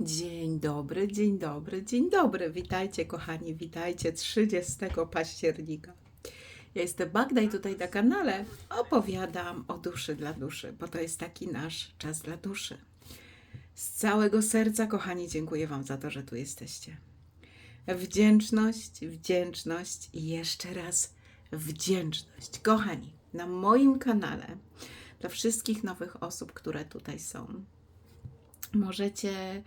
Dzień dobry, dzień dobry, dzień dobry. Witajcie, kochani, witajcie 30 października. Ja jestem Magda i tutaj na kanale opowiadam o duszy dla duszy, bo to jest taki nasz czas dla duszy. Z całego serca, kochani, dziękuję Wam za to, że tu jesteście. Wdzięczność, wdzięczność i jeszcze raz wdzięczność. Kochani, na moim kanale, dla wszystkich nowych osób, które tutaj są, możecie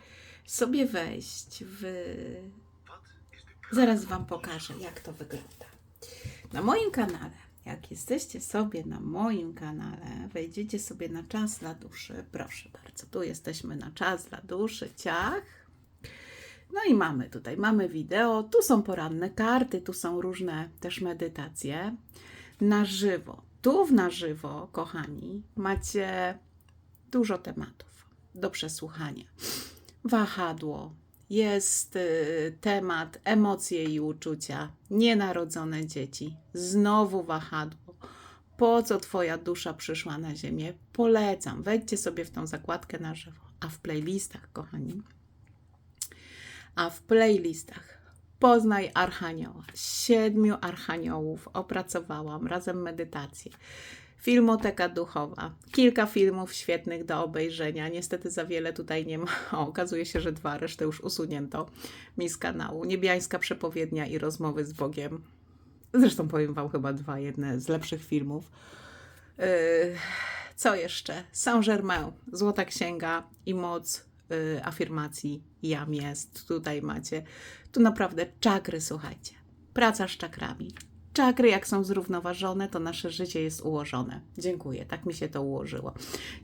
sobie wejść w. Zaraz Wam pokażę, jak to wygląda. Na moim kanale, jak jesteście sobie na moim kanale, wejdziecie sobie na czas dla duszy. Proszę bardzo, tu jesteśmy na czas dla duszy, ciach. No i mamy tutaj, mamy wideo, tu są poranne karty, tu są różne też medytacje na żywo. Tu w na żywo, kochani, macie dużo tematów do przesłuchania. Wahadło, jest y, temat emocje i uczucia, nienarodzone dzieci, znowu wahadło. Po co Twoja dusza przyszła na Ziemię? Polecam, wejdźcie sobie w tą zakładkę na żywo. A w playlistach, kochani, a w playlistach Poznaj Archanioła. Siedmiu Archaniołów opracowałam razem medytację. Filmoteka duchowa. Kilka filmów świetnych do obejrzenia. Niestety za wiele tutaj nie ma. O, okazuje się, że dwa, resztę już usunięto mi z kanału. Niebiańska przepowiednia i rozmowy z Bogiem. Zresztą powiem Wam chyba dwa, jedne z lepszych filmów. Yy, co jeszcze? Saint-Germain, Złota Księga i moc y, afirmacji jam jest. Tutaj macie. Tu naprawdę czakry, słuchajcie. Praca z czakrami. Czakry, jak są zrównoważone, to nasze życie jest ułożone. Dziękuję, tak mi się to ułożyło.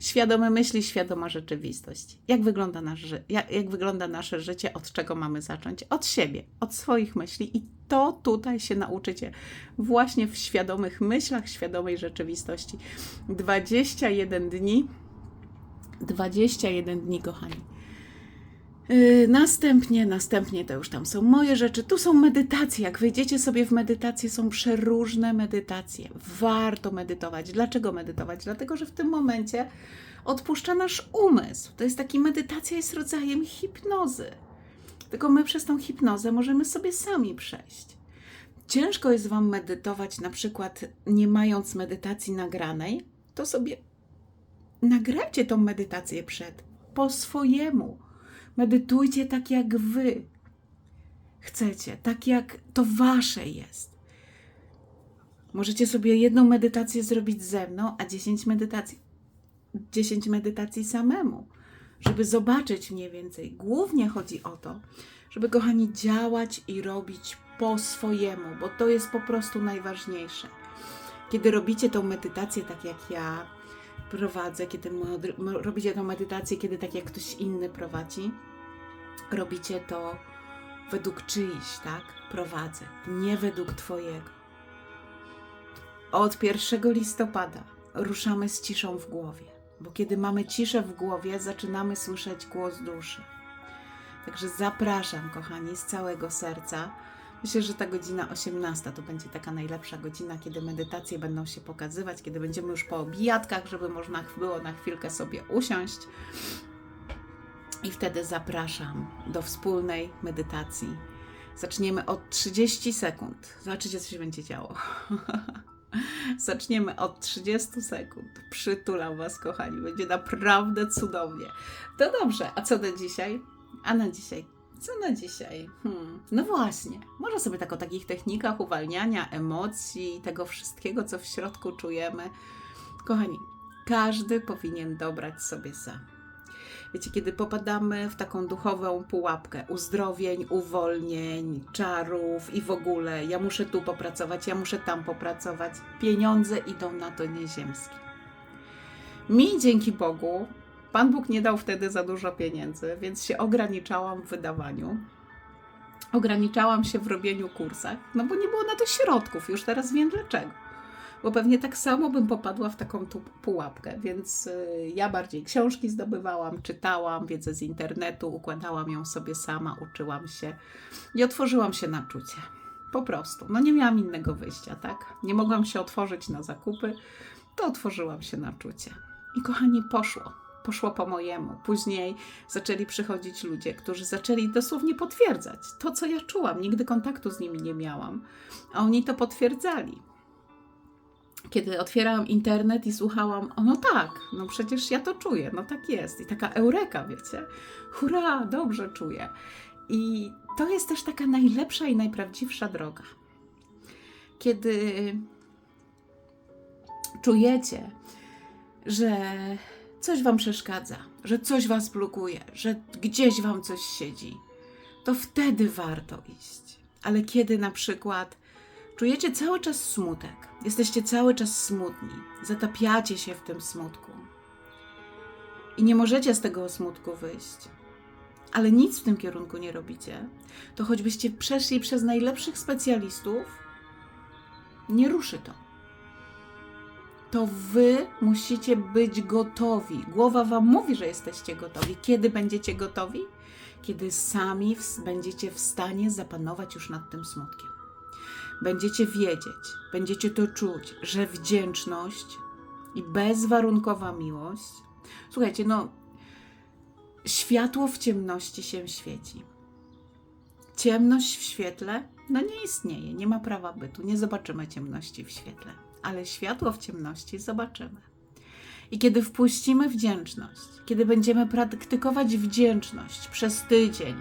Świadome myśli, świadoma rzeczywistość. Jak wygląda, nasz, jak, jak wygląda nasze życie, od czego mamy zacząć? Od siebie, od swoich myśli. I to tutaj się nauczycie właśnie w świadomych myślach, świadomej rzeczywistości. 21 dni 21 dni, kochani. Yy, następnie, następnie to już tam są moje rzeczy. Tu są medytacje. Jak wejdziecie sobie w medytację, są przeróżne medytacje. Warto medytować. Dlaczego medytować? Dlatego, że w tym momencie odpuszcza nasz umysł. To jest taki medytacja, jest rodzajem hipnozy. Tylko my przez tą hipnozę możemy sobie sami przejść. Ciężko jest Wam medytować, na przykład nie mając medytacji nagranej, to sobie nagrajcie tą medytację przed, po swojemu. Medytujcie tak, jak wy chcecie, tak jak to wasze jest. Możecie sobie jedną medytację zrobić ze mną, a 10 medytacji, 10 medytacji samemu, żeby zobaczyć mniej więcej. Głównie chodzi o to, żeby, kochani, działać i robić po swojemu, bo to jest po prostu najważniejsze. Kiedy robicie tą medytację tak jak ja, prowadzę, kiedy robicie tę medytację, kiedy tak jak ktoś inny prowadzi, robicie to według czyichś, tak? Prowadzę, nie według Twojego. Od 1 listopada ruszamy z ciszą w głowie, bo kiedy mamy ciszę w głowie, zaczynamy słyszeć głos duszy. Także zapraszam, kochani, z całego serca. Myślę, że ta godzina 18 to będzie taka najlepsza godzina, kiedy medytacje będą się pokazywać, kiedy będziemy już po obijatkach, żeby można było na chwilkę sobie usiąść. I wtedy zapraszam do wspólnej medytacji. Zaczniemy od 30 sekund. Zobaczycie, co się będzie działo. Zaczniemy od 30 sekund. Przytulam Was, kochani. Będzie naprawdę cudownie. To dobrze. A co na dzisiaj? A na dzisiaj co na dzisiaj? Hmm. No właśnie, może sobie tak o takich technikach uwalniania emocji, tego wszystkiego, co w środku czujemy. Kochani, każdy powinien dobrać sobie sam. Wiecie, kiedy popadamy w taką duchową pułapkę uzdrowień, uwolnień, czarów i w ogóle, ja muszę tu popracować, ja muszę tam popracować, pieniądze idą na to nieziemskie. Mi dzięki Bogu Pan Bóg nie dał wtedy za dużo pieniędzy, więc się ograniczałam w wydawaniu. Ograniczałam się w robieniu kursach, no bo nie było na to środków. Już teraz wiem dlaczego. Bo pewnie tak samo bym popadła w taką tu pułapkę, więc y, ja bardziej książki zdobywałam, czytałam, wiedzę z internetu, układałam ją sobie sama, uczyłam się i otworzyłam się na czucie. Po prostu. No nie miałam innego wyjścia, tak? Nie mogłam się otworzyć na zakupy, to otworzyłam się na czucie. I kochani, poszło poszło po mojemu. Później zaczęli przychodzić ludzie, którzy zaczęli dosłownie potwierdzać to, co ja czułam. Nigdy kontaktu z nimi nie miałam, a oni to potwierdzali. Kiedy otwierałam internet i słuchałam, o no tak, no przecież ja to czuję, no tak jest. I taka eureka, wiecie, hurra, dobrze czuję. I to jest też taka najlepsza i najprawdziwsza droga. Kiedy czujecie, że coś wam przeszkadza, że coś was blokuje, że gdzieś wam coś siedzi, to wtedy warto iść. Ale kiedy na przykład czujecie cały czas smutek, jesteście cały czas smutni, zatapiacie się w tym smutku i nie możecie z tego smutku wyjść, ale nic w tym kierunku nie robicie, to choćbyście przeszli przez najlepszych specjalistów, nie ruszy to to wy musicie być gotowi. Głowa wam mówi, że jesteście gotowi. Kiedy będziecie gotowi? Kiedy sami będziecie w stanie zapanować już nad tym smutkiem. Będziecie wiedzieć, będziecie to czuć, że wdzięczność i bezwarunkowa miłość. Słuchajcie, no, światło w ciemności się świeci. Ciemność w świetle, no nie istnieje, nie ma prawa bytu. Nie zobaczymy ciemności w świetle ale światło w ciemności zobaczymy. I kiedy wpuścimy wdzięczność, kiedy będziemy praktykować wdzięczność przez tydzień,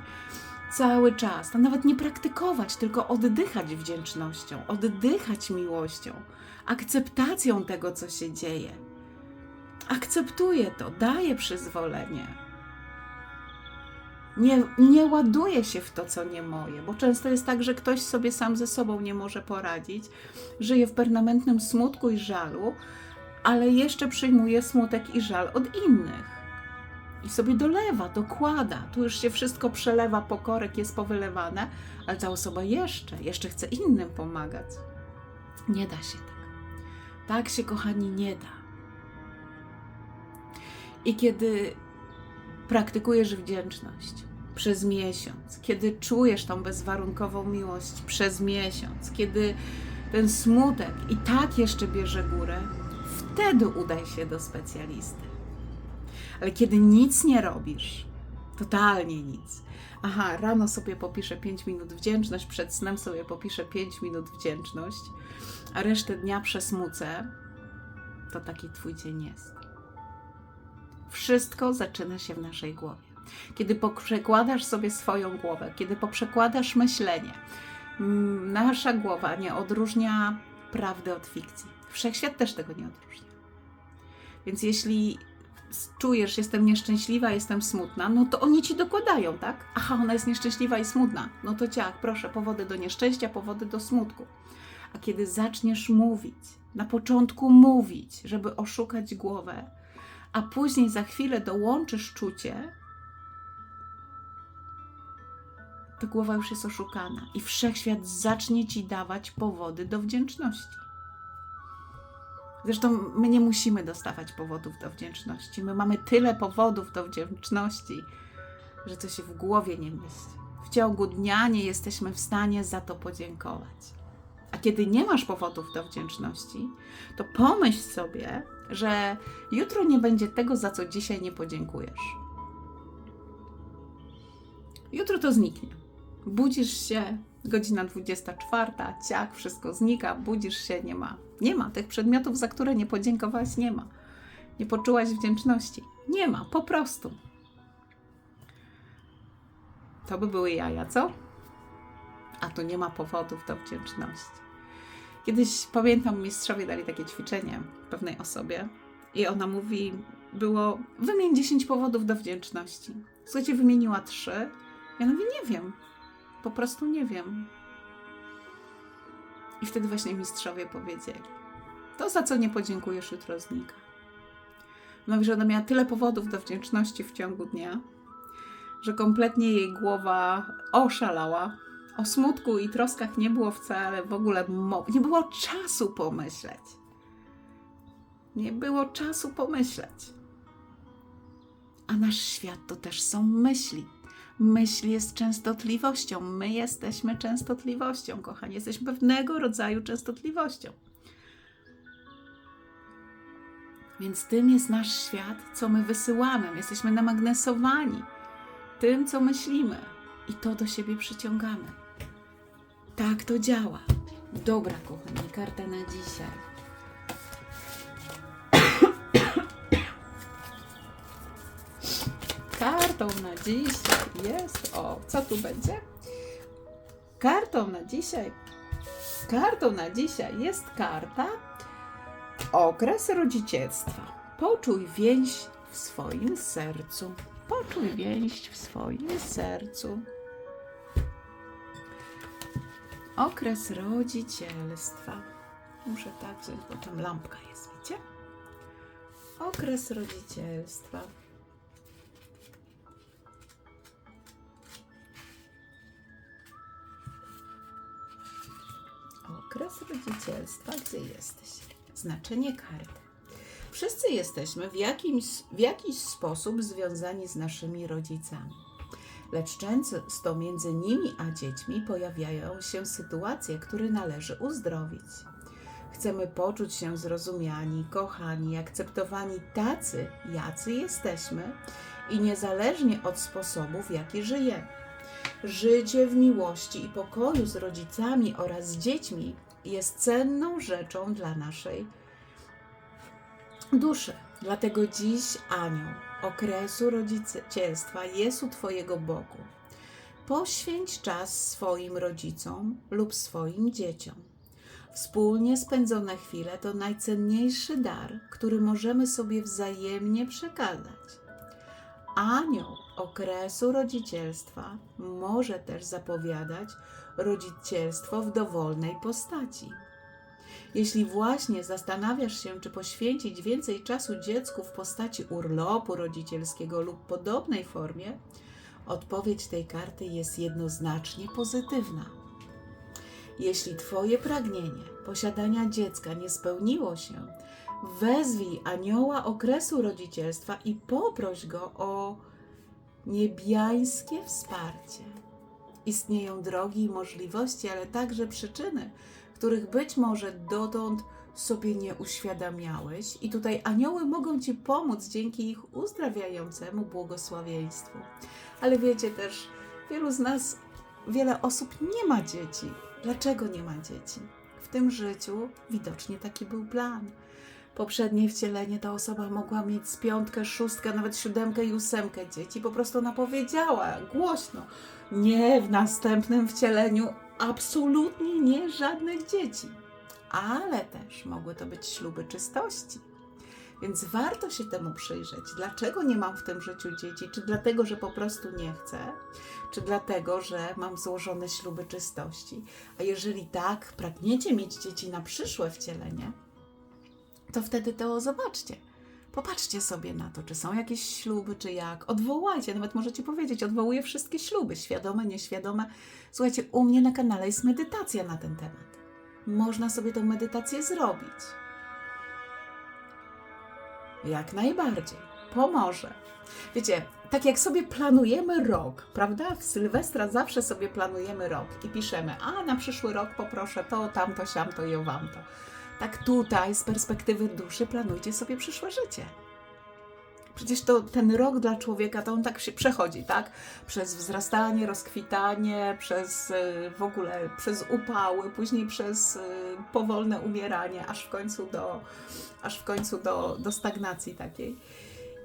cały czas, to nawet nie praktykować, tylko oddychać wdzięcznością, oddychać miłością, akceptacją tego, co się dzieje. Akceptuję to, daję przyzwolenie. Nie, nie ładuję się w to, co nie moje, bo często jest tak, że ktoś sobie sam ze sobą nie może poradzić, żyje w permanentnym smutku i żalu, ale jeszcze przyjmuje smutek i żal od innych. I sobie dolewa, dokłada. Tu już się wszystko przelewa, pokorek jest powylewane, ale ta osoba jeszcze, jeszcze chce innym pomagać. Nie da się tak. Tak się, kochani, nie da. I kiedy praktykujesz wdzięczność przez miesiąc, kiedy czujesz tą bezwarunkową miłość przez miesiąc, kiedy ten smutek i tak jeszcze bierze górę, wtedy udaj się do specjalisty. Ale kiedy nic nie robisz, totalnie nic. Aha, rano sobie popiszę 5 minut wdzięczność, przed snem sobie popiszę 5 minut wdzięczność, a resztę dnia przesmucę, to taki twój dzień jest. Wszystko zaczyna się w naszej głowie. Kiedy poprzekładasz sobie swoją głowę, kiedy poprzekładasz myślenie, mm, nasza głowa nie odróżnia prawdy od fikcji. Wszechświat też tego nie odróżnia. Więc jeśli czujesz, jestem nieszczęśliwa, jestem smutna, no to oni ci dokładają, tak? Aha, ona jest nieszczęśliwa i smutna. No to ciach, proszę, powody do nieszczęścia, powody do smutku. A kiedy zaczniesz mówić, na początku mówić, żeby oszukać głowę, a później za chwilę dołączysz czucie, to głowa już jest oszukana i wszechświat zacznie ci dawać powody do wdzięczności. Zresztą my nie musimy dostawać powodów do wdzięczności. My mamy tyle powodów do wdzięczności, że to się w głowie nie mieści. W ciągu dnia nie jesteśmy w stanie za to podziękować. A kiedy nie masz powodów do wdzięczności, to pomyśl sobie, że jutro nie będzie tego, za co dzisiaj nie podziękujesz. Jutro to zniknie. Budzisz się, godzina 24, ciach, wszystko znika, budzisz się, nie ma. Nie ma tych przedmiotów, za które nie podziękowałaś, nie ma. Nie poczułaś wdzięczności. Nie ma, po prostu. To by były jaja, co? A tu nie ma powodów do wdzięczności. Kiedyś pamiętam, mistrzowie dali takie ćwiczenie pewnej osobie i ona mówi, było wymień 10 powodów do wdzięczności. Słuchajcie, wymieniła trzy. Ja mówię, nie wiem. Po prostu nie wiem. I wtedy właśnie mistrzowie powiedzieli, to za co nie podziękujesz jutro znika. Mówi, że ona miała tyle powodów do wdzięczności w ciągu dnia, że kompletnie jej głowa oszalała o smutku i troskach nie było wcale w ogóle mowy. Nie było czasu pomyśleć. Nie było czasu pomyśleć. A nasz świat to też są myśli. Myśl jest częstotliwością. My jesteśmy częstotliwością, kochani. Jesteśmy pewnego rodzaju częstotliwością. Więc tym jest nasz świat, co my wysyłamy. My jesteśmy namagnesowani tym, co myślimy, i to do siebie przyciągamy. Tak to działa. Dobra, kochani, karta na dzisiaj. Kartą na dzisiaj jest. O, co tu będzie? Kartą na dzisiaj. Kartą na dzisiaj jest karta okres rodzicielstwa. Poczuj więź w swoim sercu. Poczuj więź w swoim sercu. Okres rodzicielstwa. Muszę tak wziąć, bo tam lampka jest, wiecie? Okres rodzicielstwa. Okres rodzicielstwa, gdzie jesteś? Znaczenie karty. Wszyscy jesteśmy w, jakimś, w jakiś sposób związani z naszymi rodzicami. Lecz często między nimi a dziećmi pojawiają się sytuacje, które należy uzdrowić. Chcemy poczuć się zrozumiani, kochani, akceptowani tacy, jacy jesteśmy i niezależnie od sposobu, w jaki żyjemy. Życie w miłości i pokoju z rodzicami oraz z dziećmi jest cenną rzeczą dla naszej duszy. Dlatego dziś anioł okresu rodzicielstwa jest u Twojego boku. Poświęć czas swoim rodzicom lub swoim dzieciom. Wspólnie spędzone chwile to najcenniejszy dar, który możemy sobie wzajemnie przekazać. Anioł okresu rodzicielstwa może też zapowiadać rodzicielstwo w dowolnej postaci. Jeśli właśnie zastanawiasz się, czy poświęcić więcej czasu dziecku w postaci urlopu rodzicielskiego lub podobnej formie, odpowiedź tej karty jest jednoznacznie pozytywna. Jeśli Twoje pragnienie posiadania dziecka nie spełniło się, wezwij anioła okresu rodzicielstwa i poproś go o niebiańskie wsparcie. Istnieją drogi i możliwości, ale także przyczyny, których być może dotąd sobie nie uświadamiałeś, i tutaj anioły mogą Ci pomóc dzięki ich uzdrawiającemu błogosławieństwu. Ale wiecie też, wielu z nas, wiele osób nie ma dzieci. Dlaczego nie ma dzieci? W tym życiu widocznie taki był plan. Poprzednie wcielenie ta osoba mogła mieć z piątkę, szóstkę, nawet siódemkę i ósemkę dzieci. Po prostu ona powiedziała głośno: Nie w następnym wcieleniu, absolutnie nie żadnych dzieci. Ale też mogły to być śluby czystości. Więc warto się temu przyjrzeć. Dlaczego nie mam w tym życiu dzieci? Czy dlatego, że po prostu nie chcę? Czy dlatego, że mam złożone śluby czystości? A jeżeli tak, pragniecie mieć dzieci na przyszłe wcielenie, to wtedy to zobaczcie. Popatrzcie sobie na to, czy są jakieś śluby, czy jak. Odwołajcie, nawet możecie powiedzieć, odwołuję wszystkie śluby, świadome, nieświadome. Słuchajcie, u mnie na kanale jest medytacja na ten temat. Można sobie tę medytację zrobić. Jak najbardziej. Pomoże. Wiecie, tak jak sobie planujemy rok, prawda? W Sylwestra zawsze sobie planujemy rok i piszemy, a na przyszły rok poproszę to, tamto, siamto i owamto. Tak tutaj z perspektywy duszy planujcie sobie przyszłe życie. Przecież to ten rok dla człowieka to on tak się przechodzi, tak? Przez wzrastanie, rozkwitanie, przez y, w ogóle przez upały, później przez y, powolne umieranie, aż w końcu do, aż w końcu do, do stagnacji takiej.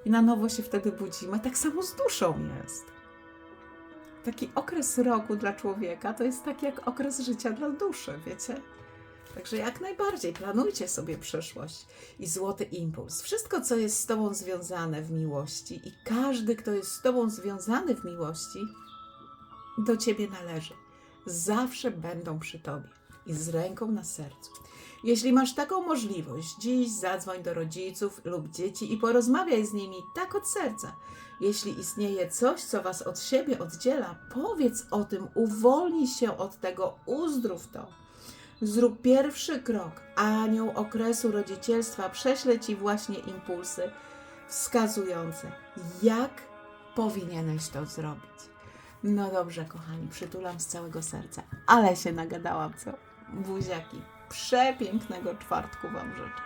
I na nowo się wtedy budzimy. Tak samo z duszą jest. Taki okres roku dla człowieka to jest tak jak okres życia dla duszy, wiecie? Także jak najbardziej planujcie sobie przyszłość i złoty impuls. Wszystko, co jest z Tobą związane w miłości i każdy, kto jest z Tobą związany w miłości, do Ciebie należy. Zawsze będą przy Tobie i z ręką na sercu. Jeśli masz taką możliwość, dziś zadzwoń do rodziców lub dzieci i porozmawiaj z nimi tak od serca. Jeśli istnieje coś, co Was od siebie oddziela, powiedz o tym, uwolnij się od tego, uzdrów to. Zrób pierwszy krok. Anioł okresu rodzicielstwa prześle Ci właśnie impulsy wskazujące, jak powinieneś to zrobić. No dobrze, kochani, przytulam z całego serca, ale się nagadałam, co? Buziaki, przepięknego czwartku Wam życzę.